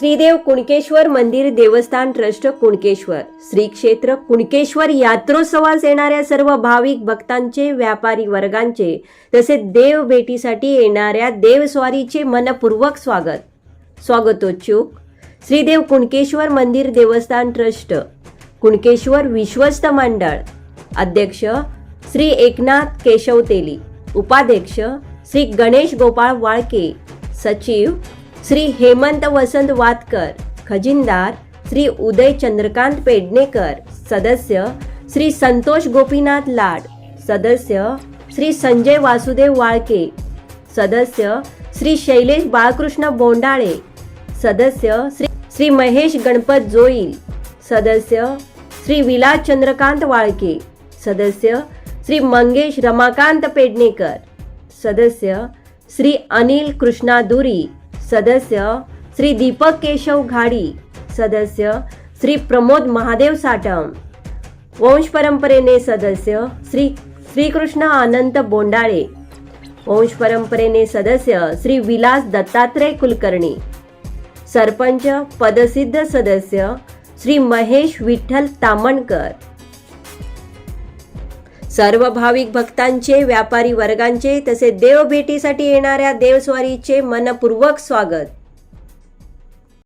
श्रीदेव कुणकेश्वर मंदिर देवस्थान ट्रस्ट कुणकेश्वर. श्री क्षेत्र कुणकेश्वर यात्रोत्सवास येणाऱ्या सर्व भाविक भक्तांचे व्यापारी वर्गांचे तसेच देव भेटीसाठी येणाऱ्या देवस्वारीचे मनपूर्वक स्वागत. स्वागतोच्छुक श्रीदेव कुणकेश्वर मंदिर देवस्थान ट्रस्ट. कुणकेश्वर विश्वस्त मंडळ. अध्यक्ष श्री एकनाथ केशव तेली उपाध्यक्ष श्री गणेश गोपाळ वाळके. सचिव श्री हेमंत वसंत वातकर खजिनदार श्री उदय चंद्रकांत पेडणेकर सदस्य श्री संतोष गोपीनाथ लाड सदस्य श्री संजय वासुदेव वाळके सदस्य श्री शैलेश बाळकृष्ण बोंडाळे सदस्य श्री श्री महेश गणपत जोईल सदस्य श्री विलास चंद्रकांत वाळके सदस्य श्री मंगेश रमाकांत पेडणेकर सदस्य श्री अनिल कृष्णा दुरी सदस्य श्री दीपक केशव घाडी सदस्य श्री प्रमोद महादेव साटम वंश परंपरेने सदस्य श्री श्रीकृष्ण अनंत बोंडाळे वंश परंपरेने सदस्य श्री विलास दत्तात्रय कुलकर्णी सरपंच पदसिद्ध सदस्य श्री महेश विठ्ठल तामणकर सर्व भाविक भक्तांचे व्यापारी वर्गांचे तसेच देवभेटीसाठी येणाऱ्या देवस्वारीचे मनपूर्वक स्वागत.